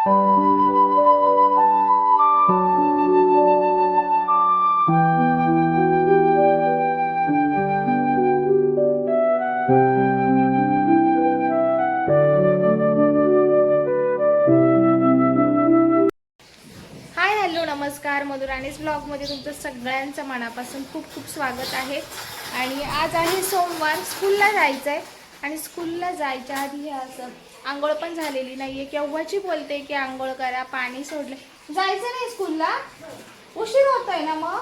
Hi hello नमस्कार. मधुराणीज ब्लॉगमध्ये तुमचं सगळ्यांचं मनापासून खूप खूप स्वागत आहे. आणि आज आहे सोमवार स्कूलला जायचं आहे आणि स्कूलला जायच्या आधी हे असं आंघोळ पण झालेली नाही आहे केव्हाची बोलते की आंघोळ करा पाणी सोडले. जायचं नाही स्कूलला उशीर होतोय ना मग?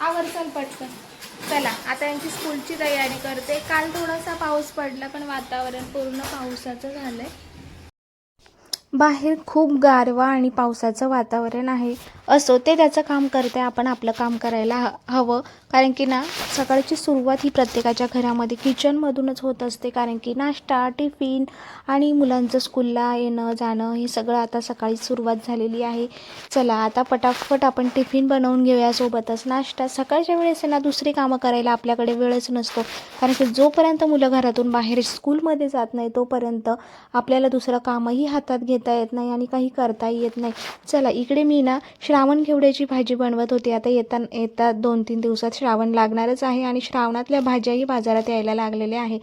आवर पटकन. चला आता यांची स्कूलची तयारी करते. काल थोडासा पाऊस पडला पण वातावरण पूर्ण पावसाचं झालंय. बाहेर खूप गारवा आणि पावसाचं वातावरण आहे. असो ते त्याचं काम करते आपण आपलं काम करायला ह हवं. कारण की ना सकाळची सुरुवात ही प्रत्येकाच्या घरामध्ये किचनमधूनच होत असते. कारण की नाश्ता टिफिन आणि मुलांचं स्कूलला येणं जाणं हे सगळं आता सकाळी सुरुवात झालेली आहे. चला आता पटापट आपण टिफिन बनवून घेऊया सोबतच. नाश्ता सकाळच्या वेळेस ना दुसरी कामं करायला आपल्याकडे वेळच नसतो. कारण की जोपर्यंत मुलं घरातून बाहेर स्कूलमध्ये जात नाही तोपर्यंत आपल्याला दुसरं कामही हातात घेत येत नाही आणि काही करताही येत नाही. चला इकडे मी ना श्रावण घेवड्याची भाजी बनवत होती. आता येता येता दोन तीन दिवसात श्रावण लागणारच आहे आणि श्रावणातल्या भाज्याही बाजारात यायला लागलेल्या आहे.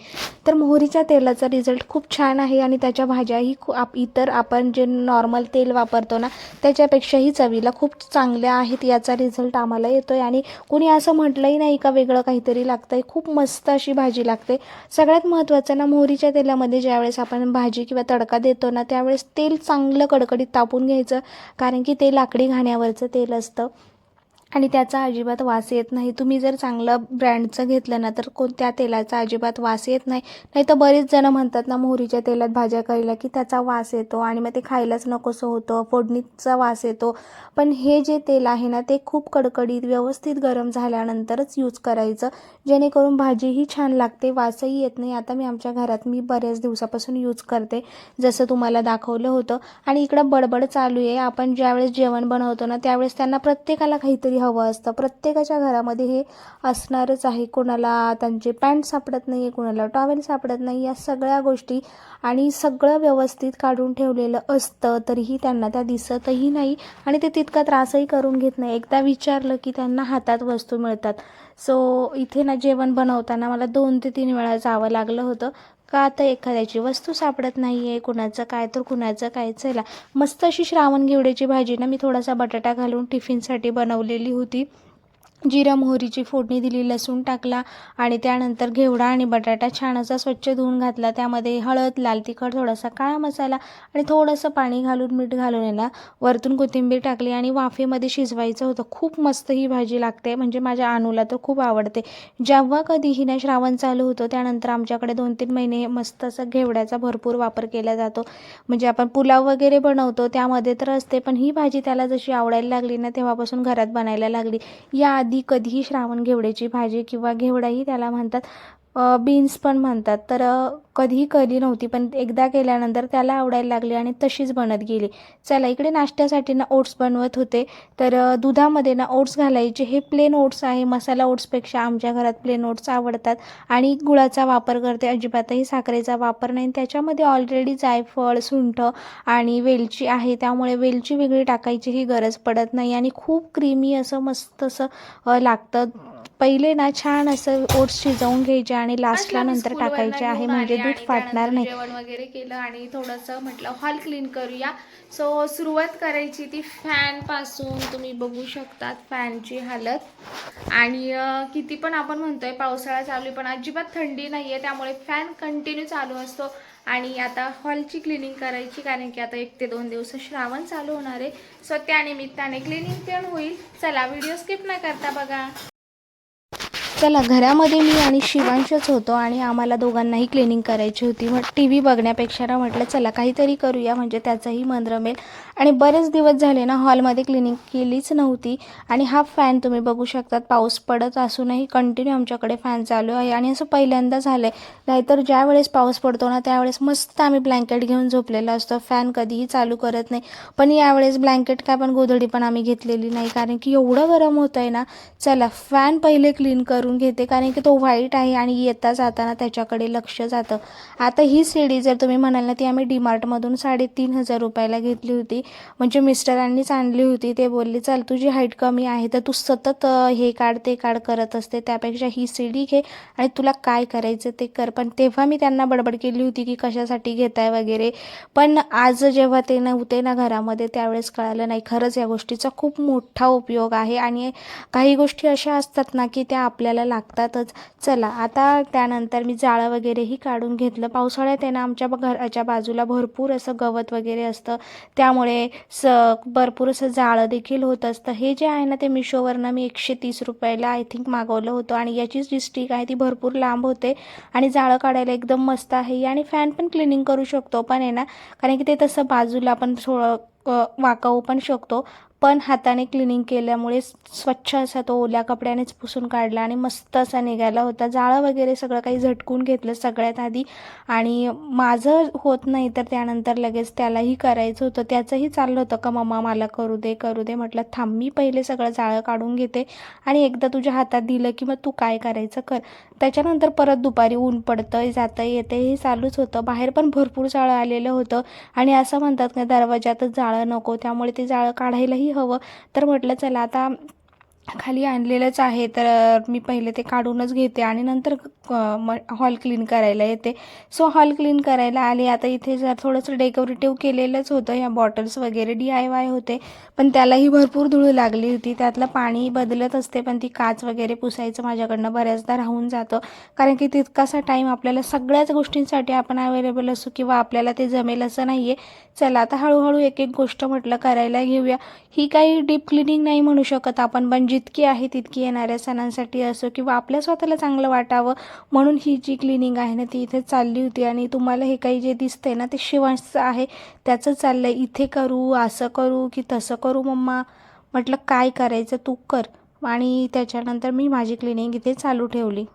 तर मोहरीच्या तेलाचा रिझल्ट खूप छान आहे आणि त्याच्या भाज्याही खूप आप इतर आपण जे नॉर्मल तेल वापरतो ना त्याच्यापेक्षाही चवीला खूप चांगल्या आहेत. याचा रिझल्ट आम्हाला येतो आहे आणि कुणी असं म्हटलंही नाही का वेगळं काहीतरी लागतं आहे खूप मस्त अशी भाजी लागते. सगळ्यात महत्त्वाचं ना मोहरीच्या तेलामध्ये ज्यावेळेस आपण भाजी किंवा तडका देतो ना त्यावेळेस तेल चांगलं कडकडीत तापून घ्यायचं कारण की ते लाकडी घाण्यावरचं तेल असतं. आणि त्याचा अजिबात वास येत नाही. तुम्ही जर चांगलं ब्रँडचं घेतलं ना तर कोणत्या तेलाचा अजिबात वास येत नाही. नाही तर बरेच जणं म्हणतात ना मोहरीच्या तेलात भाज्या करायला की त्याचा वास येतो आणि मग ते खायलाच नकोसं होतं फोडणीचा वास येतो. पण हे जे तेल आहे ना ते खूप कडकडीत व्यवस्थित गरम झाल्यानंतरच यूज करायचं. जेणेकरून भाजीही छान लागते वासही येत नाही. आता मी आमच्या घरात मी बऱ्याच दिवसापासून यूज करते जसं तुम्हाला दाखवलं होतं. आणि इकडं बडबड चालू आहे. आपण ज्यावेळेस जेवण बनवतो ना त्यावेळेस त्यांना प्रत्येकाला काहीतरी हवं असतं. प्रत्येकाच्या घरामध्ये हे असणारच आहे. कोणाला त्यांचे पॅन्ट सापडत नाही आहे कोणाला टॉवेल सापडत नाही या सगळ्या गोष्टी आणि सगळं व्यवस्थित काढून ठेवलेलं असतं तरीही त्यांना त्या दिसतही नाही आणि ते तितका त्रासही करून घेत नाही. एकदा विचारलं की त्यांना हातात वस्तू मिळतात. सो इथे ना जेवण बनवताना मला दोन ते तीन वेळा जावं लागलं होतं. का आता एखाद्याची वस्तू सापडत नाही आहे कुणाचं काय तर कुणाचं काय? चला. मस्त अशी श्रावण घेवड्याची भाजी ना मी थोडासा बटाटा घालून टिफिनसाठी बनवलेली होती. जिरा मोहरीची फोडणी दिली लसूण टाकला आणि त्यानंतर घेवडा आणि बटाटा छान असा स्वच्छ धुवून घातला. त्यामध्ये हळद लाल तिखट थोडासा काळा मसाला आणि थोडंसं पाणी घालून मीठ घालून याला वरतून कोथिंबीर टाकली आणि वाफेमध्ये शिजवायचं होतं. खूप मस्त ही भाजी लागते म्हणजे माझ्या अनुला तर खूप आवडते. जेव्हा कधीही ना श्रावण चालू होतं त्यानंतर आमच्याकडे दोन तीन महिने मस्त असं घेवड्याचा भरपूर वापर केला जातो. म्हणजे आपण पुलाव वगैरे बनवतो त्यामध्ये तर असते पण ही भाजी त्याला जशी आवडायला लागली ना तेव्हापासून घरात बनायला लागली. या आधी कधीही श्रावण घेवड्याची भाजी किंवा घेवडाही त्याला म्हणतात. बीन्स पण म्हणतात. तर कधीही कधी नव्हती पण एकदा केल्यानंतर त्याला आवडायला लागली आणि तशीच बनत गेली. चला इकडे नाश्त्यासाठी ना ओट्स बनवत होते. तर दुधामध्ये ना ओट्स घालायचे. हे प्लेन ओट्स आहे. मसाला ओट्सपेक्षा आमच्या घरात प्लेन ओट्स आवडतात. आणि गुळाचा वापर करते. अजिबातही साखरेचा वापर नाही. त्याच्यामध्ये ऑलरेडी जायफळ सुंठ आणि वेलची आहे. त्यामुळे वेलची वेगळी टाकायचीही गरज पडत नाही. आणि खूप क्रीमी असं मस्त असं लागतं. पहिले ना छान असं ओट्स शिजवून घ्यायचे आणि लास्टला नंतर टाकायचे. आहे म्हणजे दूध फाटणार नाही. जेवण वगैरे केलं आणि थोडंसं म्हटलं हॉल क्लीन करूया. सो सुरुवात करायची ती फॅनपासून. तुम्ही बघू शकतात फॅनची हालत. आणि किती पण आपण म्हणतोय पावसाळा चालू पण अजिबात थंडी नाही आहे त्यामुळे फॅन कंटिन्यू चालू असतो. आणि आता हॉलची क्लिनिंग करायची कारण की आता एक ते दोन दिवस श्रावण चालू होणार आहे. सो त्यानिमित्ताने क्लिनिंग पण होईल. चला व्हिडिओ स्किप न करता बघा. चला घरामध्ये मी आणि शिवांशच होतो आणि आम्हाला दोघांनाही क्लिनिंग करायची होती. मग टी व्ही बघण्यापेक्षा ना म्हटलं चला काहीतरी करूया. म्हणजे त्याचंही मन रमेल. आणि बरेच दिवस झाले ना हॉलमध्ये क्लिनिंग केलीच नव्हती. आणि हा फॅन तुम्ही बघू शकतात पाऊस पडत असूनही कंटिन्यू आमच्याकडे फॅन चालू आहे. आणि असं पहिल्यांदा झालं आहे नाहीतर ज्या वेळेस पाऊस पडतो ना त्यावेळेस मस्त आम्ही ब्लँकेट घेऊन झोपलेलो असतो. फॅन कधीही चालू करत नाही. पण यावेळेस ब्लँकेट काय पण गोधडी पण आम्ही घेतलेली नाही. कारण की एवढं गरम होतं आहे ना चला फॅन पहिले क्लीन करू. करून घेते कारण की तो व्हाईट आहे आणि येता जाताना त्याच्याकडे लक्ष जातं. आता ही सीडी जर तुम्ही म्हणाल ना ती आम्ही डीमार्टमधून साडेतीन हजार रुपयाला घेतली होती. म्हणजे मिस्टरांनीच आणली होती. ते बोलले चल तुझी हाईट कमी आहे तर तू सतत हे काढ ते काढ करत असते. त्यापेक्षा ही सीडी घे आणि तुला काय करायचं ते कर. पण तेव्हा मी त्यांना बडबड केली होती की कशासाठी घेताय वगैरे. पण आज जेव्हा ते नव्हते ना घरामध्ये त्यावेळेस कळालं नाही. खरंच या गोष्टीचा खूप मोठा उपयोग आहे. आणि काही गोष्टी अशा असतात ना की त्या आपल्याला लागतातच. चला आता त्यानंतर मी जाळं वगैरेही काढून घेतलं. पावसाळ्यात आहे ना आमच्या घराच्या बाजूला भरपूर असं गवत वगैरे असतं. त्यामुळे स भरपूर असं जाळं देखील होत असतं. हे जे आहे ना ते मिशोवरनं मी एकशे तीस रुपयाला आय थिंक मागवलं होतं. आणि याची जी स्टिक आहे ती भरपूर लांब होते. आणि जाळं काढायला एकदम मस्त आहे. आणि फॅन पण क्लिनिंग करू शकतो पण आहे ना कारण की ते तसं बाजूला आपण थोडं वाकवू पण शकतो. पण हाताने क्लिनिंग केल्यामुळे स्वच्छ असा तो ओल्या कपड्यानेच पुसून काढला आणि मस्त असा निघाला होता. जाळं वगैरे सगळं काही झटकून घेतलं सगळ्यात आधी. आणि माझं होत नाही तर त्यानंतर लगेच त्यालाही करायचं होतं. त्याचंही चाललं होतं का मम्मा मला करू दे करू दे. म्हटलं थांब मी पहिले सगळं जाळं काढून घेते आणि एकदा तुझ्या हातात दिलं की मग तू काय करायचं कर. त्याच्यानंतर परत दुपारी ऊन पडतं जातं येते हे चालूच होतं. बाहेर पण भरपूर जाळं आलेलं होतं. आणि असं म्हणतात का दरवाजातच जाळं नको त्यामुळे ते जाळं काढायलाही हवं. तर म्हटलं चला आता खाली आणलेलंच आहे तर मी पहिले ते काढूनच घेते आणि नंतर हॉल क्लीन करायला येते. सो हॉल क्लीन करायला आले. आता इथे जर थोडंसं डेकोरेटिव्ह केलेलंच होतं. ह्या बॉटल्स वगैरे डी आय वाय होते. पण त्यालाही भरपूर धूळ लागली होती. त्यातलं पाणी बदलत असते पण ती काच वगैरे पुसायचं माझ्याकडनं बऱ्याचदा राहून जातं. कारण की तितकासा टाईम आपल्याला सगळ्याच गोष्टींसाठी आपण अवेलेबल असू किंवा आपल्याला ते जमेल असं नाही आहे चला आता हळूहळू एक एक गोष्ट म्हटलं करायला घेऊया. ही काही डीप क्लिनिंग नाही म्हणू शकत आपण पण जितकी आहे तितकी येणाऱ्या सणांसाठी असो किंवा आपल्या स्वतःला चांगलं वाटावं. म्हणून ही जी क्लिनिंग आहे ना ती इथे चालली होती आणि तुम्हाला हे काही जे दिसतंय ना ते शिवांशचं आहे. त्याचं चाललं आहे इथे करू असं करू की तसं करू मम्मा. म्हटलं काय करायचं तू कर. आणि त्याच्यानंतर मी माझी क्लिनिंग इथे चालू ठेवली.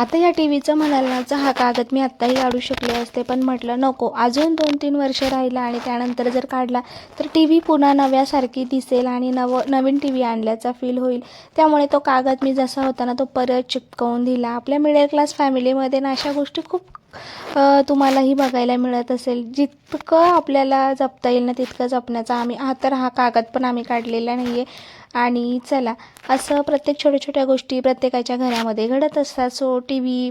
आता या टी व्हीचं म्हणालनाचा हा कागद मी आत्ताही काढू शकले असते पण म्हटलं नको. अजून दोन तीन वर्ष राहिला आणि त्यानंतर जर काढला तर टी व्ही पुन्हा नव्यासारखी दिसेल आणि नव नवीन टी व्ही आणल्याचा फील होईल. त्यामुळे तो कागद मी जसा होता ना तो परत चिपकवून दिला. आपल्या मिडल क्लास फॅमिलीमध्ये ना अशा गोष्टी खूप तुम्हालाही बघायला मिळत असेल. जितकं आपल्याला जपता येईल ना तितकं जपण्याचा आम्ही हा तर हा कागद पण आम्ही काढलेला नाही आहे आणि चला असं प्रत्येक छोट्या छोट्या गोष्टी प्रत्येकाच्या घरामध्ये घडत असतात. सो टी व्ही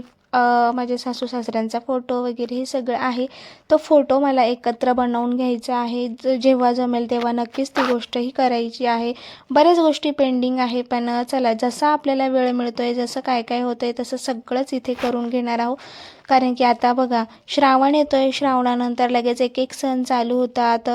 माझे सासू सासऱ्यांचा फोटो वगैरे हे सगळं आहे. तो फोटो मला एकत्र बनवून घ्यायचा आहे. ज- जेव्हा जमेल तेव्हा नक्कीच ती गोष्टही करायची आहे. बऱ्याच गोष्टी पेंडिंग आहे पण चला जसा आपल्याला वेळ मिळतो आहे जसं काय काय होतं आहे तसं सगळंच इथे करून घेणार आहोत. कारण की आता बघा श्रावण येतो आहे श्रावणानंतर लगेच एक एक सण चालू होतात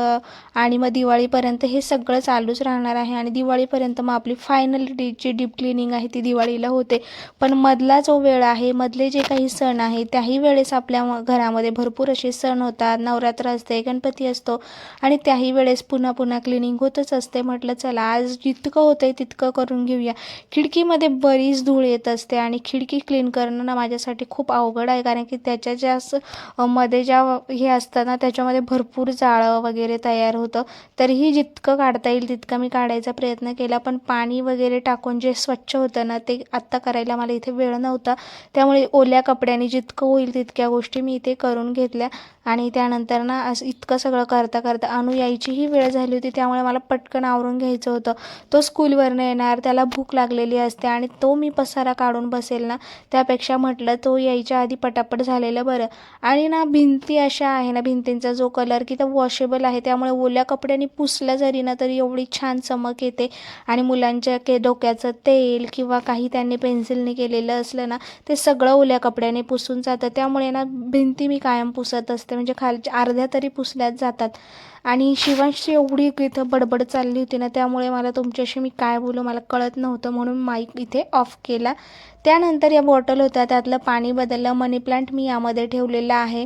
आणि मग दिवाळीपर्यंत हे सगळं चालूच राहणार आहे. आणि दिवाळीपर्यंत मग आपली final D G deep cleaning आहे ती दिवाळीला होते. पण मधला जो वेळ आहे मधले जे काही सण आहे त्याही वेळेस आपल्या म- घरामध्ये भरपूर असे सण होतात. नवरात्र असते गणपती असतो आणि त्याही वेळेस पुन्हा पुन्हा क्लिनिंग होतच असते. म्हटलं चला आज जितकं होतं आहे तितकं करून घेऊया. खिडकीमध्ये बरीच धूळ येत असते आणि खिडकी क्लीन करणं ना माझ्यासाठी खूप अवघड आहे. कारण की त्याच्या ज्या असं मध्ये ज्या हे असतं ना त्याच्यामध्ये भरपूर जाळं वगैरे तयार होतं. तरीही जितकं काढता येईल तितकं मी काढायचा प्रयत्न केला. पण पाणी वगैरे टाकून जे स्वच्छ होतं ना ते आत्ता करायला मला इथे वेळ नव्हता. त्यामुळे ओल्या कपड्याने जितकं होईल तितक्या गोष्टी मी इथे करून घेतल्या. आणि त्यानंतर ना असं इतकं सगळं करता करता अनु यायचीही वेळ झाली होती. त्यामुळे मला पटकन आवरून घ्यायचं होतं. तो स्कूलवरनं येणार त्याला भूक लागलेली असते आणि तो मी पसारा काढून बसेल ना त्यापेक्षा म्हटलं तो यायच्या आधी पटापट पटापट झालेलं बरं. आणि ना भिंती अशा आहे ना भिंतींचा जो कलर की तर वॉशेबल आहे त्यामुळे ओल्या कपड्यांनी पुसल्या जरी ना तरी एवढी छान चमक येते. आणि मुलांच्या के डोक्याचं तेल किंवा काही त्यांनी पेन्सिलने केलेलं असलं ना ते सगळं ओल्या कपड्याने पुसून जातं. त्यामुळे ना भिंती मी कायम पुसत असते. म्हणजे खालच्या अर्ध्या तरी पुसल्याच जातात. आणि शिवांशी एवढी इथं बडबड चालली होती ना त्यामुळे मला तुमच्याशी मी काय बोलू मला कळत नव्हतं म्हणून माईक इथे ऑफ केला. त्यानंतर या बॉटल होत्या त्यातलं पाणी बदललं मनी प्लांट मी यामध्ये ठेवलेला आहे.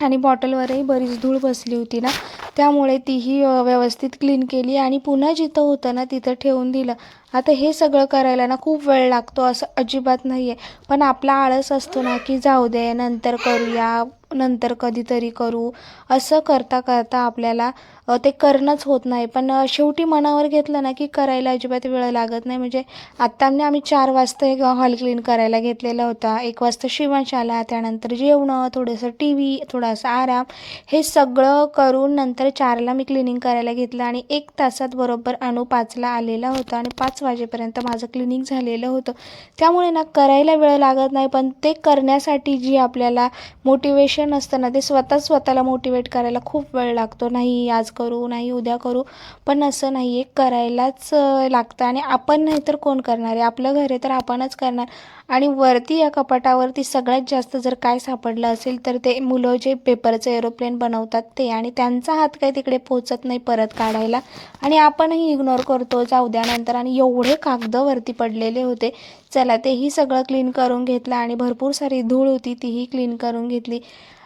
आणि बॉटलवरही बरीच धूळ बसली होती ना त्यामुळे तीही व्यवस्थित क्लीन केली आणि पुन्हा जिथं होतं ना तिथं ठेवून दिलं. आता हे सगळं करायला ना खूप वेळ लागतो असं अजिबात नाही आहे पण आपला आळस असतो ना की जाऊ दे नंतर करूया नंतर कधीतरी करू. असं करता करता आपल्याला ते करणंच होत नाही. पण शेवटी मनावर घेतलं ना की करायला अजिबात वेळ लागत नाही. म्हणजे आत्ता आम्ही चार वाजता एक हॉल क्लीन करायला घेतलेला होता. एक वाजता शिवांश आला. त्यानंतर जेवणं थोडंसं टी व्ही थोडासा आराम. हे सगळं करून नंतर चारला मी क्लिनिंग करायला घेतलं आणि एक तासात बरोबर अणू पाचला आलेला होता आणि पाच वाजेपर्यंत माझं क्लिनिंग झालेलं होतं. त्यामुळे ना करायला वेळ लागत नाही पण ते करण्यासाठी जी आपल्याला मोटिवेशन असतं ना ते स्वतः स्वतःला मोटिवेट करायला खूप वेळ लागतो. नाही आज करू नाही उद्या करू. पण असं नाही आहे करायलाच लागतं. आणि आपण नाही तर कोण करणार आहे? आपलं घर आहे तर आपणच करणार. आणि वरती या कपाटावरती सगळ्यात जास्त जर काय सापडलं असेल तर ते मुलं जे पेपरचं एरोप्लेन बनवतात ते. आणि त्यांचा हात काही तिकडे पोचत नाही परत काढायला. आणि आपणही इग्नोर करतो जाऊ द्यानंतर आणि एवढे कागद वरती पडलेले होते. चला तेही सगळं क्लीन करून घेतलं. आणि भरपूर सारी धूळ होती तीही क्लीन करून घेतली.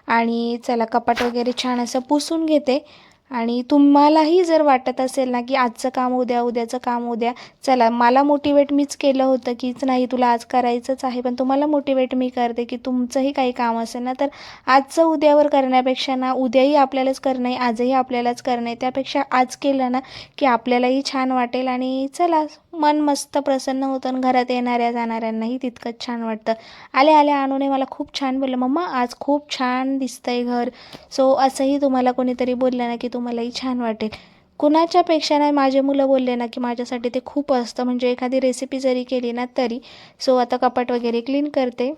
आणि चला कपाट वगैरे छान असं पुसून घेते. आणि तुम्हालाही जर वाटत असेल ना की आजचं काम उद्या उद्याचं काम उद्या चला मला मोटिवेट मीच केलं होतं कीच नाही तुला आज करायचंच आहे पण तुम्हाला मोटिवेट मी करते की तुमचंही काही काम असेल ना तर आजचं उद्यावर करण्यापेक्षा ना उद्याही आपल्यालाच करणं आहे आजही आपल्यालाच करणं आहे. त्यापेक्षा आज केलं ना की आपल्यालाही छान वाटेल आणि चला मन मस्त प्रसन्न होतं आणि घरात येणाऱ्या जाणाऱ्यांनाही तितकंच छान वाटतं. आल्या आल्या अनुने मला खूप छान बोललं मम्मा आज खूप छान दिसतंय घर. सो असंही तुम्हाला कोणीतरी बोललं ना की तुम्हालाही छान वाटेल. कुणाच्यापेक्षा नाही माझे मुलं बोलले ना की माझ्यासाठी ते खूप असतं. म्हणजे एखादी रेसिपी जरी केली ना तरी. सो आता कपाट वगैरे क्लीन करते.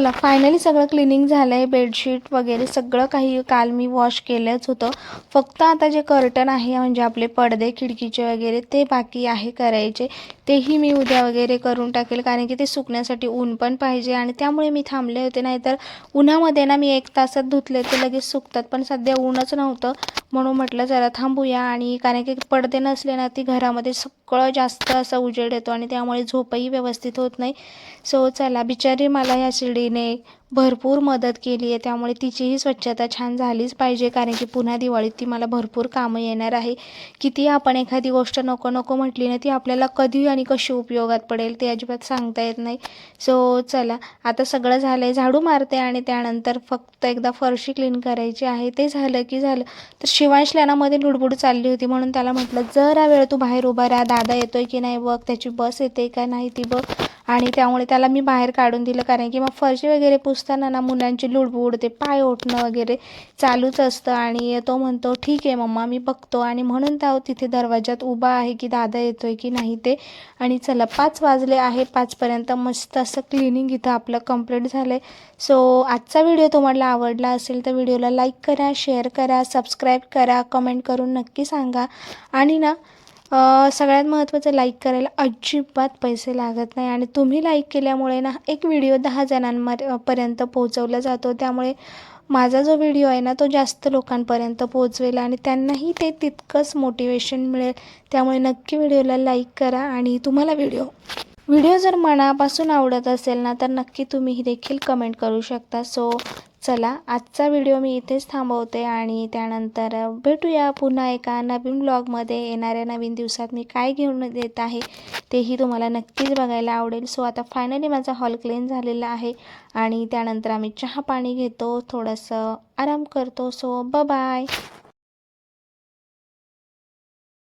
चला फायनली सगळं क्लिनिंग झालं आहे बेडशीट वगैरे सगळं काही काल मी वॉश केलंच होतं. फक्त आता जे कर्टन आहे म्हणजे आपले पडदे खिडकीचे वगैरे ते बाकी आहे करायचे. तेही मी उद्या वगैरे करून टाकेल कारण की ते सुकण्यासाठी ऊन पण पाहिजे आणि त्यामुळे मी थांबले होते. नाहीतर उन्हामध्ये ना मी एक तासात धुतले ते लगेच सुकतात पण सध्या ऊनच नव्हतं. म्हणून म्हटलं जरा थांबूया. आणि कारण की पडदे नसले ना ती घरामध्ये सगळं जास्त असा उजेड येतो आणि त्यामुळे झोपही व्यवस्थित होत नाही. सो चला बिचारी मला या দিনে भरपूर मदत केली आहे. त्यामुळे तिचीही स्वच्छता छान झालीच पाहिजे. कारण की पुन्हा दिवाळीत ती मला भरपूर कामं येणार आहे. किती आपण एखादी गोष्ट नको नको म्हटली ना ती आपल्याला कधी आणि कशी उपयोगात पडेल ते अजिबात सांगता येत नाही. सो चला. आता सगळं झालं आहे झाडू मारते आणि त्यानंतर फक्त एकदा फरशी क्लीन करायची आहे. ते झालं की झालं. तर शिवांशला ना मध्ये लुडबुड चालली होती म्हणून त्याला म्हटलं जरा वेळ तू बाहेर उभा राहा. दादा येतोय की नाही बघ? त्याची बस येते का नाही ती बघ. आणि त्यामुळे त्याला मी बाहेर काढून दिलं. कारण की मग फरशी वगैरे पुस पोचताना ना मुलांची लुडबुड ते पाय ओठणं वगैरे चालूच असतं आणि तो म्हणतो ठीक आहे मम्मा मी बघतो. आणि म्हणून त्या तिथे दरवाजात उभा आहे की दादा येतोय की नाही ते. आणि चला पाच वाजले आहे पाचपर्यंत मस्त असं क्लिनिंग इथं आपलं कंप्लीट झालं आहे सो आजचा व्हिडिओ तुम्हाला आवडला असेल तर व्हिडिओला लाईक करा शेअर करा सबस्क्राईब करा कमेंट करून नक्की सांगा. आणि ना सगळ्यात महत्त्वाचं लाईक करायला अजिबात पैसे लागत नाही. आणि तुम्ही लाईक केल्यामुळे ना एक व्हिडिओ दहा जणांमध्ये पर्यंत पोहोचवला जातो. त्यामुळे माझा जो व्हिडिओ आहे ना तो जास्त लोकांपर्यंत पोहोचवेल आणि त्यांनाही ते तितकंच मोटिवेशन मिळेल. त्यामुळे नक्की व्हिडिओला लाईक करा आणि तुम्हाला व्हिडिओ व्हिडिओ जर मनापासून आवडत असेल ना तर नक्की तुम्ही देखील कमेंट करू शकता. सो चला आजचा व्हिडिओ मी इथेच थांबवते आणि त्यानंतर भेटूया पुन्हा एका नवीन ब्लॉगमध्ये येणाऱ्या नवीन दिवसात मी काय घेऊन देत आहे तेही तुम्हाला नक्कीच बघायला आवडेल. सो आता फायनली माझा हॉल क्लीन झालेला आहे आणि त्यानंतर आम्ही चहा पाणी घेतो थोडंसं आराम करतो. सो ब बाय